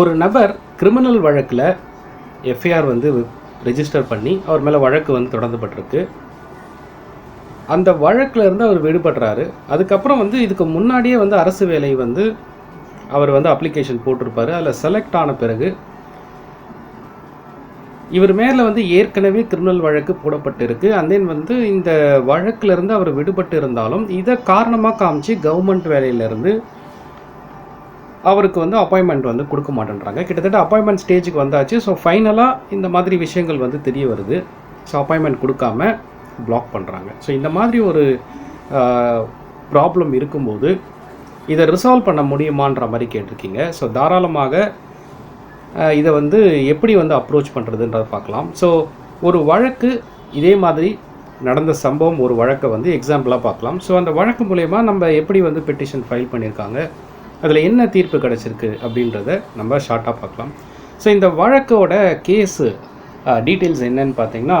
ஒரு நபர் கிரிமினல் வழக்கில் எஃப்ஐஆர் வந்து ரெஜிஸ்டர் பண்ணி அவர் மேலே வழக்கு வந்து தொடர்ந்துபட்டிருக்கு. அந்த வழக்கில் இருந்து அவர் விடுபடுறாரு. அதுக்கப்புறம் வந்து இதுக்கு முன்னாடியே வந்து அரசு வேலை வந்து அவர் வந்து அப்ளிகேஷன் போட்டிருப்பார். அதில் செலக்ட் ஆன பிறகு இவர் மேலே வந்து ஏற்கனவே கிரிமினல் வழக்கு போடப்பட்டிருக்கு. அண்ட் தென் வந்து இந்த வழக்கிலிருந்து அவர் விடுபட்டு இருந்தாலும் இதை காரணமாக காமிச்சு கவர்மெண்ட் வேலையிலேருந்து அவருக்கு வந்து அப்பாயின்மெண்ட் வந்து கொடுக்க மாட்டேன்றாங்க. கிட்டத்தட்ட அப்பாயின்மெண்ட் ஸ்டேஜுக்கு வந்தாச்சு. ஸோ ஃபைனலாக இந்த மாதிரி விஷயங்கள் வந்து தெரிய வருது. ஸோ அப்பாயின்மெண்ட் கொடுக்காம பிளாக் பண்ணுறாங்க ஸோ இந்த மாதிரி ஒரு ப்ராப்ளம் இருக்கும்போது இதை ரிசால்வ் பண்ண முடியுமான்ற மாதிரி கேட்டிருக்கீங்க. ஸோ தாராளமாக இதை வந்து எப்படி வந்து அப்ரோச் பண்ணுறதுன்றதை பார்க்கலாம். ஸோ ஒரு வழக்கு இதே மாதிரி நடந்த சம்பவம் ஒரு வழக்கை வந்து எக்ஸாம்பிளாக பார்க்கலாம். ஸோ அந்த வழக்கு மூலயமா நம்ம எப்படி வந்து பெட்டிஷன் ஃபைல் பண்ணியிருக்காங்க? அதில் என்ன தீர்ப்பு கிடச்சிருக்கு அப்படின்றத நம்ம ஷார்ட்டாக பார்க்கலாம். ஸோ இந்த வழக்கோட கேஸு டீட்டெயில்ஸ் என்னன்னு பார்த்தீங்கன்னா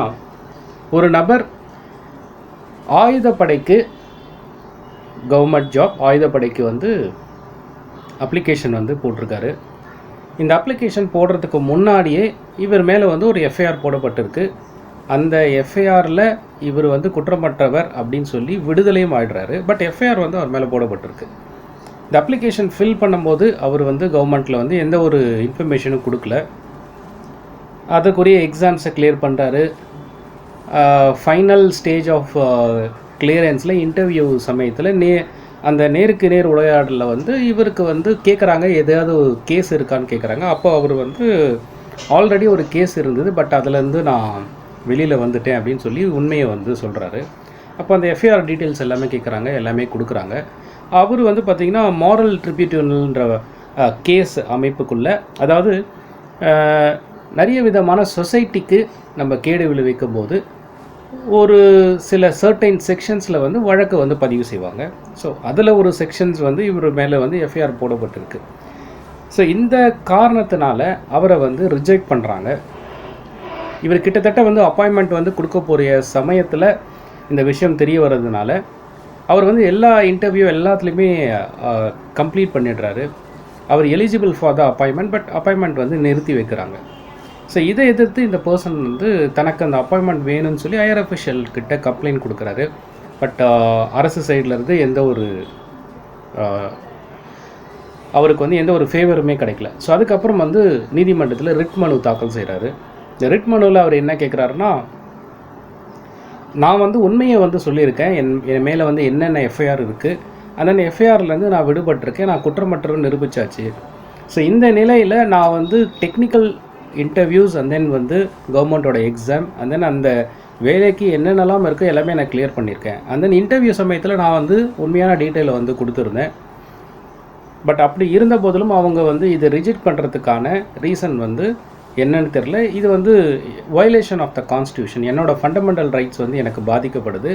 ஒரு நபர் ஆயுதப்படைக்கு கவர்மெண்ட் ஜாப் ஆயுதப்படைக்கு வந்து அப்ளிகேஷன் வந்து போட்டிருக்காரு. இந்த அப்ளிகேஷன் போடுறதுக்கு முன்னாடியே இவர் மேலே வந்து ஒரு எஃப்ஐஆர் போடப்பட்டிருக்கு. அந்த எஃப்ஐஆரில் இவர் வந்து குற்றமற்றவர் அப்படின்னு சொல்லி விடுதலையும் ஆயிடுறாரு. பட் எஃப்ஐஆர் வந்து அவர் மேலே போடப்பட்டிருக்கு. இந்த அப்ளிகேஷன் ஃபில் பண்ணும்போது அவர் வந்து கவர்மெண்ட்டில் வந்து எந்த ஒரு இன்ஃபர்மேஷனும் கொடுக்கல. அதற்குரிய எக்ஸாம்ஸை கிளியர் பண்ணுறாரு ஃபைனல் ஸ்டேஜ் ஆஃப் கிளியரன்ஸில் இன்டர்வியூ சமயத்தில் நே அந்த நேருக்கு நேர் உரையாடலில் வந்து இவருக்கு வந்து கேட்குறாங்க எதையாவது ஒரு கேஸ் இருக்கான்னு கேட்குறாங்க அப்போ அவர் வந்து ஆல்ரெடி ஒரு கேஸ் இருந்தது பட் அதுலேருந்து நான் வெளியில் வந்துட்டேன் அப்படின்னு சொல்லி உண்மையை வந்து சொல்கிறாரு அப்போ அந்த எஃப்ஐஆர் டீட்டெயில்ஸ் எல்லாமே கேட்குறாங்க எல்லாமே கொடுக்குறாங்க. அவர் வந்து பார்த்திங்கன்னா மாரல் ட்ரிபியூட்டல்ன்ற கேஸ் அமைப்புக்குள்ளே அதாவது நிறைய விதமான சொசைட்டிக்கு நம்ம கேடு விளைவிக்கும் போது ஒரு சில சர்டைன் செக்ஷன்ஸில் வந்து வழக்கு வந்து பதிவு செய்வாங்க. ஸோ அதில் ஒரு செக்ஷன்ஸ் வந்து இவர் மேலே வந்து எஃப்ஐஆர் போடப்பட்டிருக்கு. ஸோ இந்த காரணத்தினால அவரை வந்து ரிஜெக்ட் பண்ணுறாங்க இவர் கிட்டத்தட்ட வந்து அப்பாயின்மெண்ட் வந்து கொடுக்க போகிற சமயத்தில் இந்த விஷயம் தெரிய வர்றதுனால அவர் வந்து எல்லா இன்டர்வியூ எல்லாத்துலேயுமே கம்ப்ளீட் பண்ணிடுறாரு. அவர் eligible for the appointment but appointment வந்து நிறுத்தி வைக்கிறாங்க. ஸோ இதை எதிர்த்து இந்த பர்சன் வந்து தனக்கு அந்த அப்பாயின்மெண்ட் வேணும்னு சொல்லி ஹையர் அஃபிஷியல் கிட்ட கம்ப்ளைண்ட் கொடுக்குறாரு. பட் அரசு சைட்லேருந்து எந்த ஒரு அவருக்கு வந்து எந்த ஒரு ஃபேவருமே கிடைக்கல. ஸோ அதுக்கப்புறம் வந்து நீதிமன்றத்தில் ரிட் மனு தாக்கல் செய்கிறாரு இந்த ரிட் மனுவில் அவர் என்ன கேட்குறாருன்னா நான் வந்து உண்மையை வந்து சொல்லியிருக்கேன். என் என் மேலே வந்து என்னென்ன எஃப்ஐஆர் இருக்குது அந்த எஃப்ஐஆர்லேருந்து நான் விடுபட்டிருக்கேன். நான் குற்றமற்றவன் நிரூபிச்சாச்சு. ஸோ இந்த நிலையில் நான் வந்து டெக்னிக்கல் இன்டர்வியூஸ் அண்ட் தென் வந்து கவர்மெண்ட்டோட எக்ஸாம் அண்ட் தென் அந்த வேலைக்கு என்னென்னலாம் இருக்கோ எல்லாமே நான் கிளியர் பண்ணியிருக்கேன். அண்ட் தென் இன்டர்வியூ சமயத்தில் நான் வந்து உண்மையான டீட்டெயிலை வந்து கொடுத்துருந்தேன். பட் அப்படி இருந்த போதிலும் அவங்க வந்து இதை ரிஜெக்ட் பண்ணுறதுக்கான ரீசன் வந்து என்னன்னு தெரில இது வந்து வயலேஷன் ஆஃப் த கான்ஸ்டியூஷன் என்னோடய ஃபண்டமெண்டல் ரைட்ஸ் வந்து எனக்கு பாதிக்கப்படுது.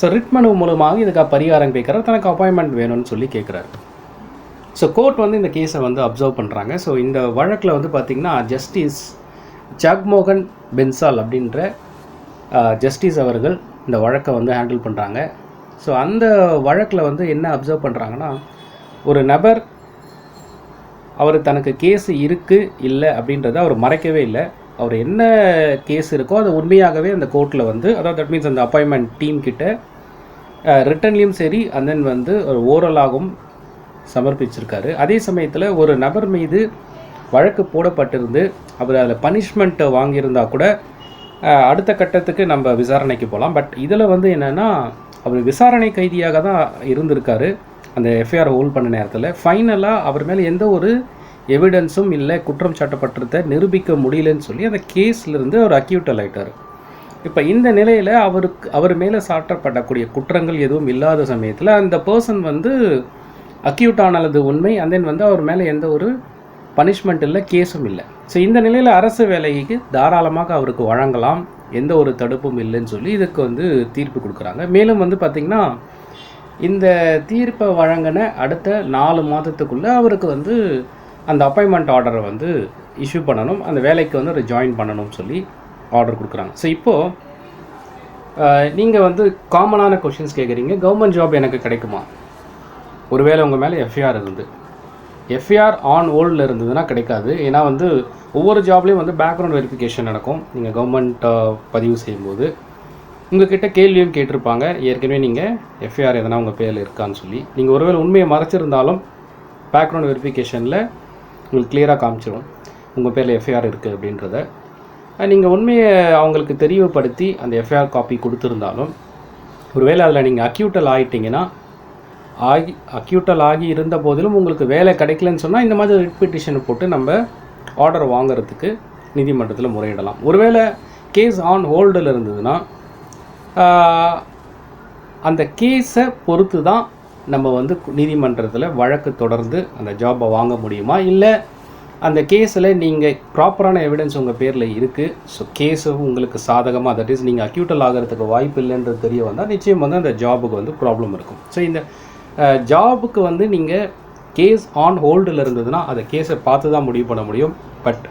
ஸோ ரிட் மனு மூலமாக இதுக்காக பரிகாரம் கேட்குறாரு. தனக்கு அப்பாயின்மெண்ட் வேணும்னு சொல்லி கேட்குறாரு. ஸோ கோர்ட் வந்து இந்த கேஸை வந்து அப்சர்வ் பண்ணுறாங்க ஸோ இந்த வழக்கில் வந்து பார்த்திங்கன்னா ஜஸ்டிஸ் ஜக்மோகன் பென்சால் அப்படின்ற ஜஸ்டிஸ் அவர்கள் இந்த வழக்கை வந்து ஹேண்டில் பண்ணுறாங்க ஸோ அந்த வழக்கில் வந்து என்ன அப்சர்வ் பண்ணுறாங்கன்னா ஒரு நபர் அவர் தனக்கு கேஸ் இருக்குது இல்லை அப்படின்றத அவர் மறைக்கவே இல்லை. அவர் என்ன கேஸ் இருக்கோ அது உண்மையாகவே அந்த கோர்ட்டில் வந்து அதாவது தட் மீன்ஸ் அந்த அப்பாயின்மெண்ட் டீம் கிட்ட ரிட்டன்லேயும் சரி அண்ட் தென் வந்து ஒரு ஓரலாகவும் சமர்ப்பிச்சிருக்காரு. அதே சமயத்தில் ஒரு நபர் மீது வழக்கு போடப்பட்டிருந்து அவர் அதில் பனிஷ்மெண்ட்டை வாங்கியிருந்தா கூட அடுத்த கட்டத்துக்கு நம்ம விசாரணைக்கு போகலாம் பட் இதில் வந்து என்னென்னா அவர் விசாரணை கைதியாக தான் இருந்திருக்காரு. அந்த எஃப்ஐஆர் ஹோல்ட் பண்ண நேரத்தில் ஃபைனலாக அவர் மேலே எந்த ஒரு எவிடன்ஸும் இல்லை குற்றம் சாட்டப்பட்டிருந்த நிரூபிக்க முடியலன்னு சொல்லி அந்த கேஸ்லேருந்து அவர் அக்யூட்டல் ஆயிட்டார். இப்போ இந்த நிலையில் அவருக்கு அவர் மேலே சாட்டப்படக்கூடிய குற்றங்கள் எதுவும் இல்லாத சமயத்தில் அந்த பர்சன் வந்து அக்யூட் ஆனது உண்மை அண்ட் தென் வந்து அவர் மேலே எந்த ஒரு பனிஷ்மெண்ட் இல்லை கேஸும் இல்லை. ஸோ இந்த நிலையில் அரசு வேலைக்கு தாராளமாக அவருக்கு வழங்கலாம். எந்த ஒரு தடுப்பும் இல்லைன்னு சொல்லி இதுக்கு வந்து தீர்ப்பு கொடுக்குறாங்க. மேலும் வந்து பார்த்திங்கன்னா இந்த தீர்ப்பை வழங்கின அடுத்த நாலு மாதத்துக்குள்ளே அவருக்கு வந்து அந்த அப்பாயின்மெண்ட் ஆர்டரை வந்து இஷ்யூ பண்ணணும். அந்த வேலைக்கு வந்து ஒரு ஜாயின் பண்ணணும்னு சொல்லி ஆர்டர் கொடுக்குறாங்க. ஸோ இப்போது நீங்கள் வந்து காமனான கொஷின்ஸ் கேட்குறீங்க கவர்மெண்ட் ஜாப் எனக்கு கிடைக்குமா? ஒருவேளை உங்கள் மேலே எஃப்ஐஆர் இருந்து. எஃப்ஐஆர் ஆன் ஓல்டில் இருந்ததுன்னா கிடைக்காது. ஏன்னா வந்து ஒவ்வொரு ஜாப்லேயும் வந்து பேக்ரவுண்ட் வெரிஃபிகேஷன் நடக்கும். நீங்கள் கவர்மெண்ட் பதிவு செய்யும்போது. உங்ககிட்ட கேள்வியும் கேட்டிருப்பாங்க. ஏற்கனவே நீங்கள் எஃப்ஐஆர் எதனா உங்கள் பேரில் இருக்கான்னு சொல்லி. நீங்கள் ஒருவேளை உண்மையை மறைச்சிருந்தாலும் பேக்ரவுண்ட் வெரிஃபிகேஷனில் உங்களுக்கு கிளியராக காமிச்சிடும் உங்கள் பேரில் எஃப்ஐஆர் இருக்குது அப்படின்றத. நீங்கள் உண்மையை அவங்களுக்கு தெரியப்படுத்தி அந்த எஃப்ஐஆர் காப்பி கொடுத்துருந்தாலும் ஒருவேளை அதில் நீங்கள் அக்யூட்டல் ஆகிட்டிங்கன்னா ஆகி அக்யூட்டல் ஆகி இருந்த போதிலும் உங்களுக்கு வேலை கிடைக்கலன்னு சொன்னால் இந்த மாதிரி ரிட் பிட்டிஷன் போட்டு நம்ம ஆர்டர் வாங்குறதுக்கு நீதிமன்றத்தில் முறையிடலாம். ஒருவேளை கேஸ் ஆன் ஹோல்டில் இருந்ததுன்னா அந்த கேஸை பொறுத்து தான் நம்ம வந்து நீதிமன்றத்தில் வழக்கு தொடர்ந்து அந்த ஜாபை வாங்க முடியுமா? இல்லை அந்த கேஸில் நீங்கள் ப்ராப்பரான எவிடன்ஸ் உங்கள் பேரில் இருக்குது ஸோ கேஸு உங்களுக்கு சாதகமாக தட் இஸ் நீங்கள் அக்யூட்டல் ஆகிறதுக்கு வாய்ப்பு இல்லைன்றது தெரிய வந்தால் நிச்சயம் வந்து அந்த ஜாபுக்கு வந்து ப்ராப்ளம் இருக்கும். ஸோ இந்த ஜாபுக்கு வந்து நீங்கள் கேஸ் ஆன் ஹோல்டில் இருந்ததுன்னா அந்த கேஸை பார்த்து தான் முடிவு பண்ண முடியும். பட்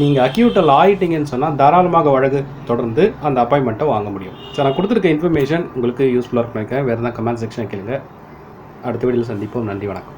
நீங்கள் அக்யூட்டல் ஆயிட்டீங்கன்னு சொன்னால் தாராளமாக வழக்கு தொடர்ந்து அந்த அப்பாயின்மெண்ட்டை வாங்க முடியும். ஸோ நான் கொடுத்துருக்க இன்ஃபர்மேஷன் உங்களுக்கு யூஸ்ஃபுல்லாக இருக்கும் வேறு எதாவது கமெண்ட் செக்ஷன் கேளுங்க. அடுத்த வீடியோவில் சந்திப்போம். நன்றி வணக்கம்.